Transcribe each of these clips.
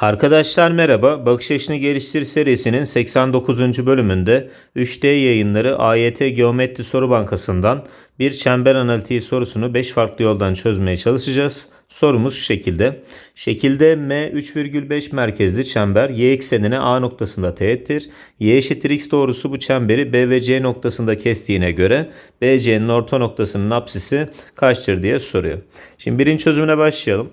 Arkadaşlar merhaba. Bakış Açını Geliştir serisinin 89. bölümünde 3D yayınları AYT Geometri Soru Bankası'ndan bir çember analitiği sorusunu 5 farklı yoldan çözmeye çalışacağız. Sorumuz şu şekilde. Şekilde M 3,5 merkezli çember y eksenine A noktasında teğettir. Y eşittir x doğrusu bu çemberi B ve C noktasında kestiğine göre BC'nin orta noktasının apsisi kaçtır diye soruyor. Şimdi birinci çözümüne başlayalım.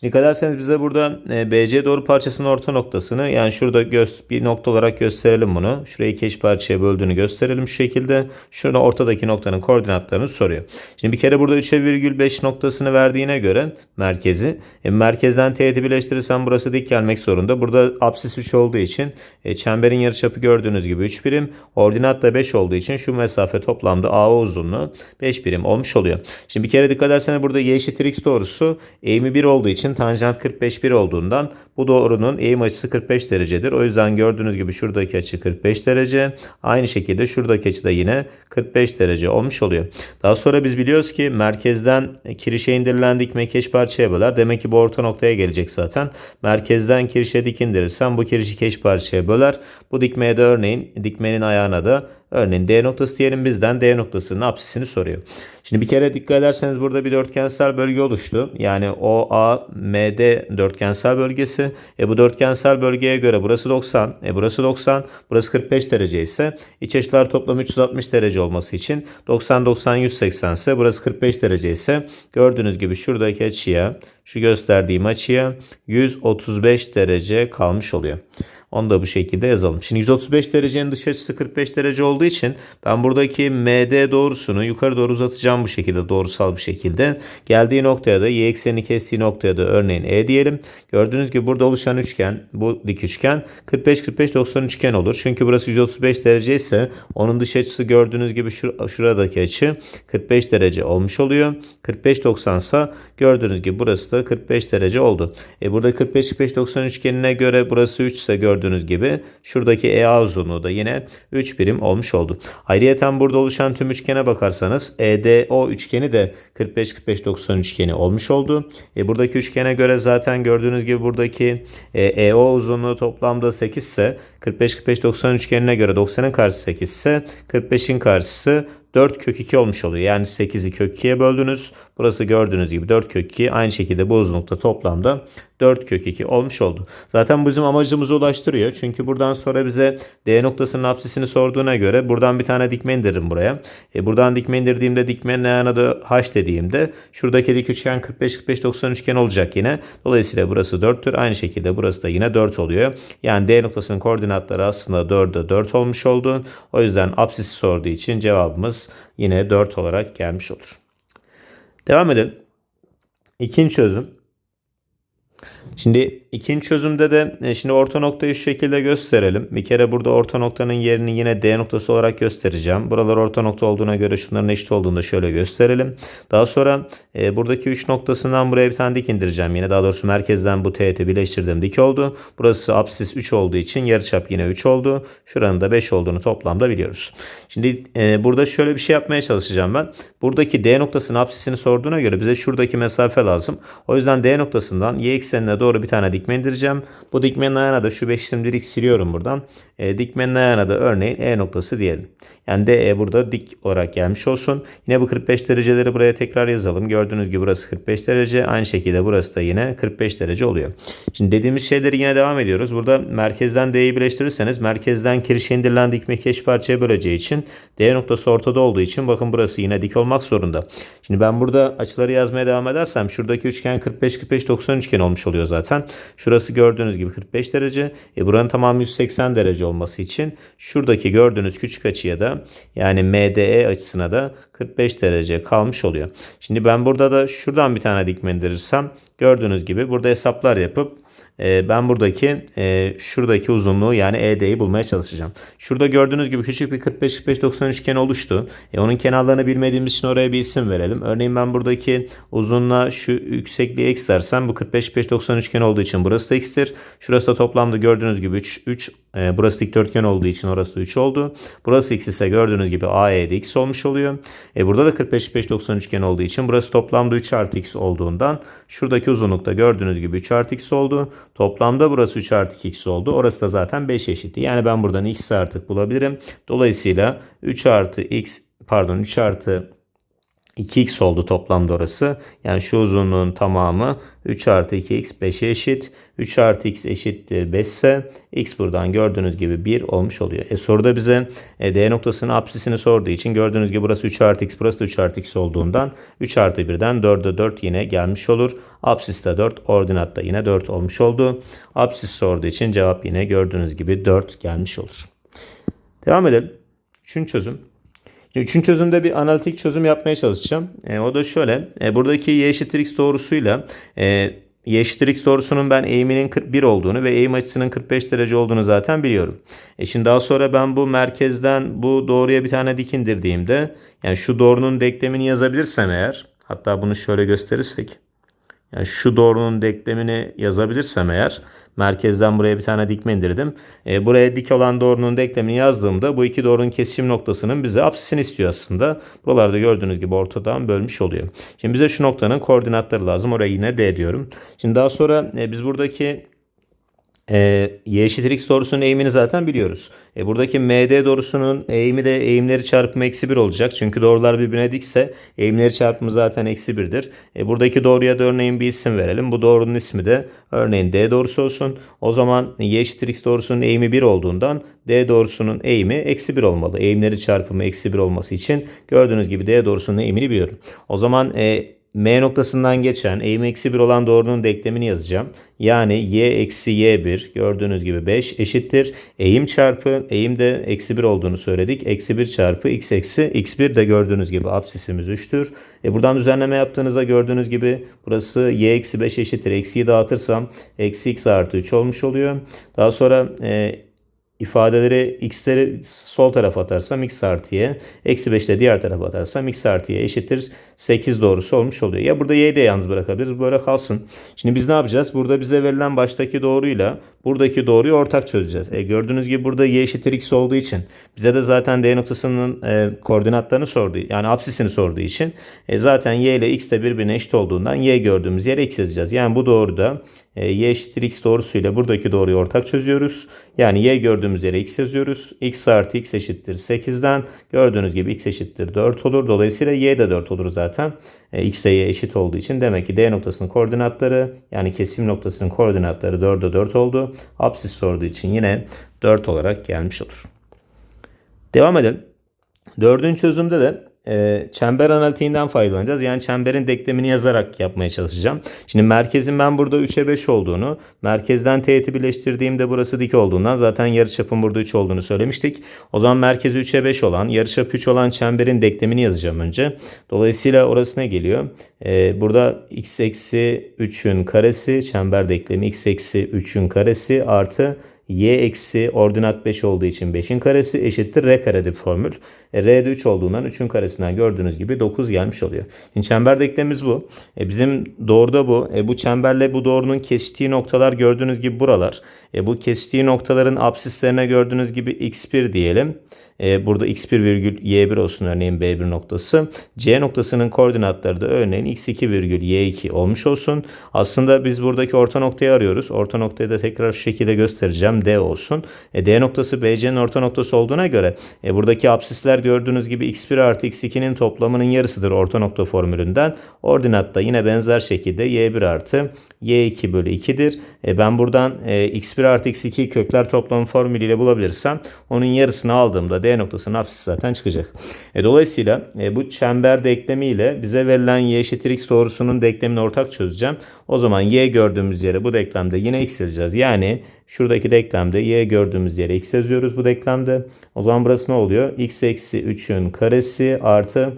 Şimdi dikkat ederseniz bize burada e, BC doğru parçasının orta noktasını yani şurada göz, bir nokta olarak gösterelim bunu. Şurayı iki parçaya böldüğünü gösterelim şu şekilde. Şurada ortadaki noktanın koordinatlarını soruyor. Şimdi bir kere burada 3'e virgül 5 noktasını verdiğine göre merkezi. E, merkezden teğeti birleştirirsem burası dik gelmek zorunda. Burada apsis 3 olduğu için e, çemberin yarıçapı gördüğünüz gibi 3 birim. Ordinat da 5 olduğu için şu mesafe toplamda AO uzunluğu 5 birim olmuş oluyor. Şimdi bir kere dikkat ederseniz burada y eşittir x doğrusu eğimi 1 olduğu için tanjant 45 1 olduğundan bu doğrunun eğim açısı 45 derecedir. O yüzden gördüğünüz gibi şuradaki açı 45 derece. Aynı şekilde şuradaki açı da yine 45 derece olmuş oluyor. Daha sonra biz biliyoruz ki merkezden kirişe indirilen dikme eş parçaya böler. Demek ki bu orta noktaya gelecek zaten. Merkezden kirişe dik indirirsem bu kirişi eş parçaya böler. Bu dikmeye de örneğin dikmenin ayağına da Örneğin D noktası diyelim bizden D noktasının apsisini soruyor. Şimdi bir kere dikkat ederseniz burada bir dörtgensel bölge oluştu. Yani OA, MD dörtgensel bölgesi. E bu dörtgensel bölgeye göre burası 90, e burası 90, burası 45 derece ise iç açılar toplam 360 derece olması için 90 90 180 ise burası 45 derece ise gördüğünüz gibi şuradaki açıya, şu gösterdiğim açıya 135 derece kalmış oluyor. Onu da bu şekilde yazalım. Şimdi 135 derecenin dış açısı 45 derece olduğu için ben buradaki MD doğrusunu yukarı doğru uzatacağım bu şekilde doğrusal bir şekilde. Geldiği noktaya da y eksenini kestiği noktaya da örneğin E diyelim. Gördüğünüz gibi burada oluşan üçgen bu dik üçgen 45-45-90 üçgen olur. Çünkü burası 135 derece ise onun dış açısı gördüğünüz gibi şur şuradaki açı 45 derece olmuş oluyor. 45-90 ise gördüğünüz gibi burası da 45 derece oldu. E burada 45-45-90 üçgenine göre burası 3 ise gördüğünüz gibi şuradaki EA uzunluğu da yine 3 birim olmuş oldu. Ayrıyeten burada oluşan tüm üçgene bakarsanız EDO üçgeni de 45-45-90 üçgeni olmuş oldu. E buradaki üçgene göre zaten gördüğünüz gibi buradaki e, EO uzunluğu toplamda 8 ise 45-45-90 üçgenine göre 90'ın karşısı 8 ise 45'in karşısı 4 kök 2 olmuş oluyor. Yani 8'i kök 2'ye böldünüz. Burası gördüğünüz gibi 4 kök 2. Aynı şekilde bu uzunlukta toplamda 4 kök 2 olmuş oldu. Zaten bizim amacımıza ulaştırıyor. Çünkü buradan sonra bize D noktasının apsisini sorduğuna göre buradan bir tane dikme indiririm buraya. E buradan dikme indirdiğimde dikmenin ayağına da H dediğimde şuradaki dik üçgen 45-45-90 üçgen olacak yine. Dolayısıyla burası 4'tür. Aynı şekilde burası da yine 4 oluyor. Yani D noktasının koordinatları aslında 4'e 4 olmuş oldu. O yüzden apsisi sorduğu için cevabımız yine 4 olarak gelmiş olur. Devam edelim. İkinci çözüm. Şimdi ikinci çözümde de e, şimdi orta noktayı şu şekilde gösterelim. Bir kere burada orta noktanın yerini yine D noktası olarak göstereceğim. Buralar orta nokta olduğuna göre şunların eşit olduğunu da şöyle gösterelim. Daha sonra e, buradaki 3 noktasından buraya bir tane dik indireceğim. Yine daha doğrusu merkezden bu teğeti birleştirdim dik oldu. Burası apsis 3 olduğu için yarıçap yine 3 oldu. Şuranın da 5 olduğunu toplamda biliyoruz. Şimdi e, burada şöyle bir şey yapmaya çalışacağım ben. Buradaki D noktasının apsisini sorduğuna göre bize şuradaki mesafe lazım. O yüzden D noktasından y eksenine doğru bir tane dikme indireceğim. Bu dikmenin ayağına da şu 5 şimdilik siliyorum buradan. E, dikmenin ayağına da örneğin E noktası diyelim. Yani DE burada dik olarak gelmiş olsun. Yine bu 45 dereceleri buraya tekrar yazalım. Gördüğünüz gibi burası 45 derece. Aynı şekilde burası da yine 45 derece oluyor. Şimdi dediğimiz şeyleri yine devam ediyoruz. Burada merkezden D'yi birleştirirseniz merkezden kirişe indirilen dikme eş parçaya böleceği için D noktası ortada olduğu için bakın burası yine dik olmak zorunda. Şimdi ben burada açıları yazmaya devam edersem şuradaki üçgen 45-45-90 üçgen olmuş oluyor zaten. Şurası gördüğünüz gibi 45 derece. E buranın tamamı 180 derece olması için şuradaki gördüğünüz küçük açıya da yani MDE açısına da 45 derece kalmış oluyor. Şimdi ben burada da şuradan bir tane dikme indirirsem gördüğünüz gibi burada hesaplar yapıp ben buradaki e, şuradaki uzunluğu yani ED'yi bulmaya çalışacağım. Şurada gördüğünüz gibi küçük bir 45-45-90 üçgen oluştu. E, onun kenarlarını bilmediğimiz için oraya bir isim verelim. Örneğin ben buradaki uzunluğa şu yüksekliği x dersem bu 45-45-90 üçgen olduğu için burası da x'tir. Şurası da toplamda gördüğünüz gibi 3, 3 e, burası dikdörtgen olduğu için orası da 3 oldu. Burası x ise gördüğünüz gibi AE'de x olmuş oluyor. E, burada da 45-45-90 üçgen olduğu için burası toplamda 3 artı x olduğundan şuradaki uzunlukta gördüğünüz gibi 3 artı x oldu. Toplamda burası 3 artı 2x oldu. Orası da zaten 5 eşitti. Yani ben buradan x'i artık bulabilirim. Dolayısıyla 3 artı x pardon 3 artı 2x oldu toplamda orası. Yani şu uzunluğun tamamı 3 artı 2x 5'e eşit. 3 artı x eşittir 5 ise x buradan gördüğünüz gibi 1 olmuş oluyor. E soruda bize e, d noktasının apsisini sorduğu için gördüğünüz gibi burası 3 artı x burası da 3 artı x olduğundan 3 artı 1'den 4'e 4 yine gelmiş olur. Apsis de 4 ordinat da yine 4 olmuş oldu. Apsis sorduğu için cevap yine gördüğünüz gibi 4 gelmiş olur. Devam edelim. Üçüncü çözüm. Üçüncü çözümde bir analitik çözüm yapmaya çalışacağım. E, o da şöyle. E, buradaki y eşittir x doğrusuyla e, y eşittir x doğrusunun ben eğiminin 41 olduğunu ve eğim açısının 45 derece olduğunu zaten biliyorum. E şimdi daha sonra ben bu merkezden bu doğruya bir tane dik indirdiğimde yani şu doğrunun denklemini yazabilirsem eğer hatta bunu şöyle gösterirsek yani şu doğrunun denklemini yazabilirsem eğer merkezden buraya bir tane dikme indirdim. E, buraya dik olan doğrunun denklemini yazdığımda bu iki doğrunun kesişim noktasının bize apsisini istiyor aslında. Buralarda gördüğünüz gibi ortadan bölmüş oluyor. Şimdi bize şu noktanın koordinatları lazım. Oraya yine D diyorum. Şimdi daha sonra e, biz buradaki e, y eşittir x doğrusunun eğimini zaten biliyoruz. E, buradaki MD doğrusunun eğimi de eğimleri çarpımı eksi 1 olacak. Çünkü doğrular birbirine dikse eğimleri çarpımı zaten eksi 1'dir. E, buradaki doğruya da örneğin bir isim verelim. Bu doğrunun ismi de örneğin D doğrusu olsun. O zaman y eşittir x doğrusunun eğimi 1 olduğundan D doğrusunun eğimi eksi 1 olmalı. Eğimleri çarpımı eksi 1 olması için gördüğünüz gibi D doğrusunun eğimini biliyorum. O zaman e, M noktasından geçen eğim eksi 1 olan doğrunun denklemini yazacağım. Yani y eksi y1 gördüğünüz gibi 5 eşittir. Eğim çarpı eğim de eksi 1 olduğunu söyledik. Eksi 1 çarpı x eksi x1 de gördüğünüz gibi absisimiz 3'tür. E buradan düzenleme yaptığınızda gördüğünüz gibi burası y eksi 5 eşittir. Eksiyi dağıtırsam eksi x artı 3 olmuş oluyor. Daha sonra e, ifadeleri x'leri sol tarafa atarsam x artı y, eksi 5 de diğer tarafa atarsam x artı y eşittir 8 doğrusu olmuş oluyor. Ya burada y'yi de yalnız bırakabiliriz. Böyle kalsın. Şimdi biz ne yapacağız? Burada bize verilen baştaki doğruyla buradaki doğruyu ortak çözeceğiz. E, gördüğünüz gibi burada y eşittir x olduğu için bize de zaten d noktasının e, koordinatlarını sorduğu yani apsisini sorduğu için e, zaten y ile x de birbirine eşit olduğundan y gördüğümüz yere x yazacağız. Yani bu doğruda e, y eşittir x doğrusuyla buradaki doğruyu ortak çözüyoruz. Yani y gördüğümüz yere x yazıyoruz. x artı x eşittir 8'den gördüğünüz gibi x eşittir 4 olur. Dolayısıyla y de 4 olur zaten. E, x de y eşit olduğu için demek ki d noktasının koordinatları yani kesim noktasının koordinatları 4'e 4 oldu. Apsis sorduğu için yine 4 olarak gelmiş olur. Devam edelim. Dördüncü çözümde de e, çember analitiğinden faydalanacağız. Yani çemberin denklemini yazarak yapmaya çalışacağım. Şimdi merkezin ben burada 3'e 5 olduğunu, merkezden teğeti birleştirdiğimde burası dik olduğundan zaten yarıçapın burada 3 olduğunu söylemiştik. O zaman merkezi 3'e 5 olan, yarıçapı 3 olan çemberin denklemini yazacağım önce. Dolayısıyla orası ne geliyor? E, burada x eksi 3'ün karesi, çember denklemi x eksi 3'ün karesi artı y eksi ordinat 5 olduğu için 5'in karesi eşittir r karedir formül. E, R'de 3 olduğundan 3'ün karesinden gördüğünüz gibi 9 gelmiş oluyor. Şimdi çember denklemimiz bu. E, bizim doğruda bu. E, bu çemberle bu doğrunun kesiştiği noktalar gördüğünüz gibi buralar. E, bu kesiştiği noktaların absislerine gördüğünüz gibi x1 diyelim. E, burada x1 virgül y1 olsun örneğin b1 noktası. C noktasının koordinatları da örneğin x2 virgül y2 olmuş olsun. Aslında biz buradaki orta noktayı arıyoruz. Orta noktayı da tekrar şu şekilde göstereceğim. D olsun. E, D noktası BC'nin orta noktası olduğuna göre e, buradaki absisler gördüğünüz gibi x1 artı x2'nin toplamının yarısıdır orta nokta formülünden. Ordinat da yine benzer şekilde y1 artı y2 bölü 2'dir. E, ben buradan e, x1 artı x2 kökler toplamı formülüyle bulabilirsem onun yarısını aldığımda D noktasının apsisi zaten çıkacak. E, dolayısıyla e, bu çember denklemiyle bize verilen y eşittir x doğrusunun denklemini ortak çözeceğim. O zaman y gördüğümüz yere bu denklemde yine x yazacağız. Yani şuradaki denklemde y gördüğümüz yere x yazıyoruz bu denklemde. O zaman burası ne oluyor? x eksi 3'ün karesi artı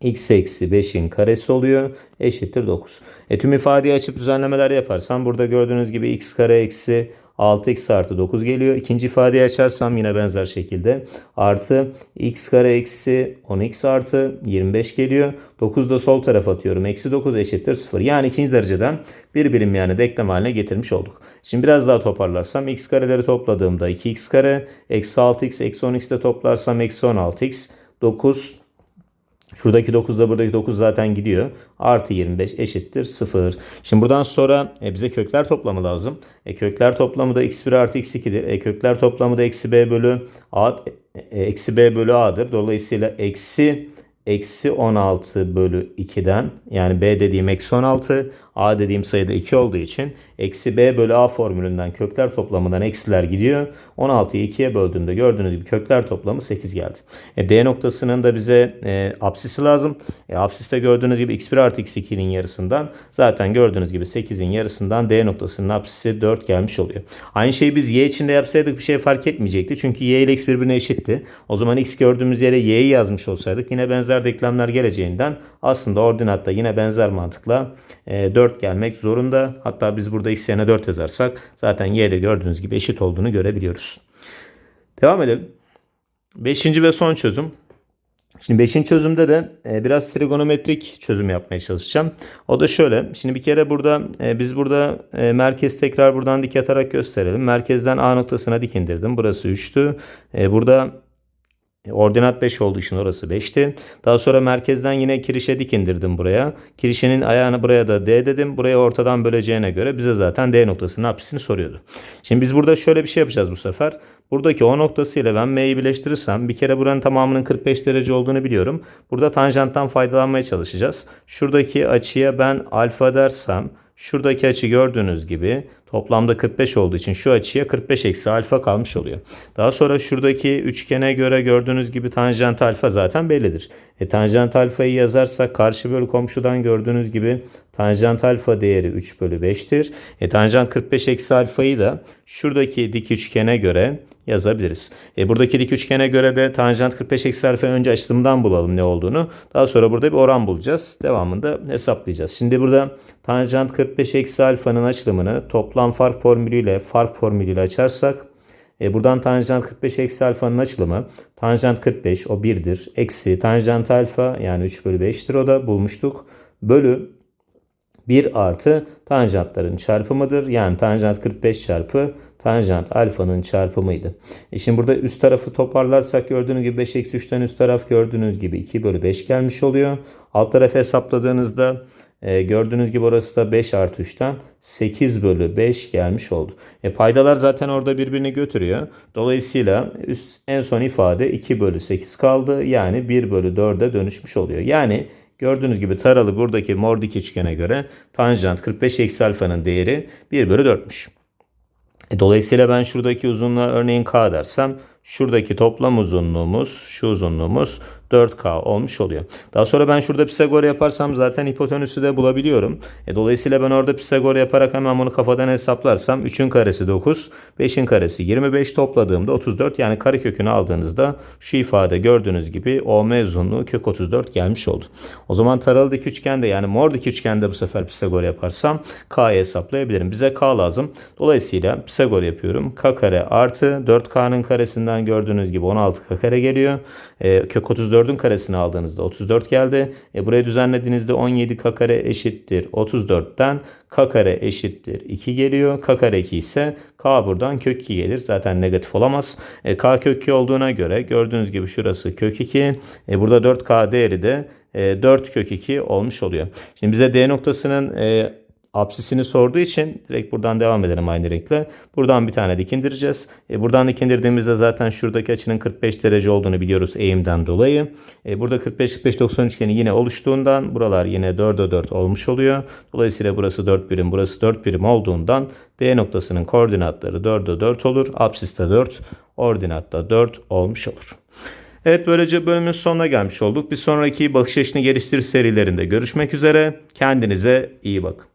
x eksi 5'in karesi oluyor. Eşittir 9. E tüm ifadeyi açıp düzenlemeler yaparsam burada gördüğünüz gibi x kare eksi 6x artı 9 geliyor. İkinci ifadeyi açarsam yine benzer şekilde artı x kare eksi 10x artı 25 geliyor. 9 da sol tarafa atıyorum. Eksi 9 eşittir 0. Yani ikinci dereceden bir birim yani denklem haline getirmiş olduk. Şimdi biraz daha toparlarsam x kareleri topladığımda 2x kare eksi 6x eksi 10x de toplarsam eksi 16x 9 Şuradaki 9 da buradaki 9 zaten gidiyor. Artı 25 eşittir 0. Şimdi buradan sonra e, bize kökler toplamı lazım. E, kökler toplamı da x1 artı x2'dir. E, kökler toplamı da eksi b bölü a, e, eksi b bölü a'dır. Dolayısıyla eksi eksi 16 bölü 2'den yani b dediğim eksi 16 a dediğim sayıda 2 olduğu için eksi b bölü a formülünden kökler toplamından eksiler gidiyor. 16'yı 2'ye böldüğümde gördüğünüz gibi kökler toplamı 8 geldi. E, d noktasının da bize e, apsisi lazım. E, apsiste gördüğünüz gibi x1 artı x2'nin yarısından zaten gördüğünüz gibi 8'in yarısından d noktasının apsisi 4 gelmiş oluyor. Aynı şeyi biz y içinde yapsaydık bir şey fark etmeyecekti. Çünkü y ile x birbirine eşitti. O zaman x gördüğümüz yere y'yi yazmış olsaydık yine benzer denklemler geleceğinden aslında ordinatta yine benzer mantıkla e, 4 gelmek zorunda. Hatta biz burada x yerine 4 yazarsak zaten y'de gördüğünüz gibi eşit olduğunu görebiliyoruz. Devam edelim. Beşinci ve son çözüm. Şimdi beşinci çözümde de e, biraz trigonometrik çözüm yapmaya çalışacağım. O da şöyle. Şimdi bir kere burada e, biz burada e, merkez tekrar buradan dik atarak gösterelim. Merkezden A noktasına dik indirdim. Burası 3'tü. E, burada Ordinat 5 olduğu için orası 5'ti. Daha sonra merkezden yine kirişe dik indirdim buraya. Kirişenin ayağını buraya da D dedim. Buraya ortadan böleceğine göre bize zaten D noktasının apsisini soruyordu. Şimdi biz burada şöyle bir şey yapacağız bu sefer. Buradaki O noktası ile ben M'yi birleştirirsem bir kere buranın tamamının 45 derece olduğunu biliyorum. Burada tanjanttan faydalanmaya çalışacağız. Şuradaki açıya ben alfa dersem şuradaki açı gördüğünüz gibi toplamda 45 olduğu için şu açıya 45 eksi alfa kalmış oluyor. Daha sonra şuradaki üçgene göre gördüğünüz gibi tanjant alfa zaten bellidir. E, tanjant alfayı yazarsak karşı bölü komşudan gördüğünüz gibi tanjant alfa değeri 3 bölü 5'tir. E, tanjant 45 eksi alfayı da şuradaki dik üçgene göre yazabiliriz. E, buradaki dik üçgene göre de tanjant 45 eksi alfa önce açılımdan bulalım ne olduğunu. Daha sonra burada bir oran bulacağız. Devamında hesaplayacağız. Şimdi burada tanjant 45 eksi alfanın açılımını toplam fark formülüyle fark formülüyle açarsak e, buradan tanjant 45 eksi alfanın açılımı tanjant 45 o 1'dir. Eksi tanjant alfa yani 3 bölü 5'tir o da bulmuştuk. Bölü 1 artı tanjantların çarpımıdır. Yani tanjant 45 çarpı tanjant alfanın çarpımıydı. E şimdi burada üst tarafı toparlarsak gördüğünüz gibi 5 eksi 3'ten üst taraf gördüğünüz gibi 2 bölü 5 gelmiş oluyor. Alt tarafı hesapladığınızda e, gördüğünüz gibi orası da 5 artı 3'ten 8 bölü 5 gelmiş oldu. E, paydalar zaten orada birbirini götürüyor. Dolayısıyla üst, en son ifade 2 bölü 8 kaldı. Yani 1 bölü 4'e dönüşmüş oluyor. Yani gördüğünüz gibi taralı buradaki mor dik üçgene göre tanjant 45 eksi alfanın değeri 1 bölü 4'müş. E, dolayısıyla ben şuradaki uzunluğa örneğin k dersem şuradaki toplam uzunluğumuz şu uzunluğumuz 4K olmuş oluyor. Daha sonra ben şurada Pisagor yaparsam zaten hipotenüsü de bulabiliyorum. E, dolayısıyla ben orada Pisagor yaparak hemen bunu kafadan hesaplarsam 3'ün karesi 9, 5'in karesi 25 topladığımda 34 yani karekökünü aldığınızda şu ifade gördüğünüz gibi OM uzunluğu kök 34 gelmiş oldu. O zaman taralı dik üçgende yani mor dik üçgende bu sefer Pisagor yaparsam K'yı hesaplayabilirim. Bize K lazım. Dolayısıyla Pisagor yapıyorum. K kare artı 4K'nın karesinden gördüğünüz gibi 16K kare geliyor. E, kök 34 34'ün karesini aldığınızda 34 geldi. E buraya düzenlediğinizde 17 k kare eşittir 34'ten k kare eşittir 2 geliyor. k kare 2 ise k buradan kök 2 gelir. Zaten negatif olamaz. E, k kök 2 olduğuna göre gördüğünüz gibi şurası kök 2. E, burada 4k değeri de 4 e, kök 2 olmuş oluyor. Şimdi bize D noktasının apsisini sorduğu için direkt buradan devam edelim aynı renkle. Buradan bir tane dikindireceğiz. E, buradan dikindirdiğimizde zaten şuradaki açının 45 derece olduğunu biliyoruz eğimden dolayı. E, burada 45-45-90 üçgeni yine oluştuğundan buralar yine 4'e 4 olmuş oluyor. Dolayısıyla burası 4 birim, burası 4 birim olduğundan D noktasının koordinatları 4'e 4 olur. Apsis de 4, ordinatta 4 olmuş olur. Evet böylece bölümün sonuna gelmiş olduk. Bir sonraki bakış açını geliştir serilerinde görüşmek üzere. Kendinize iyi bakın.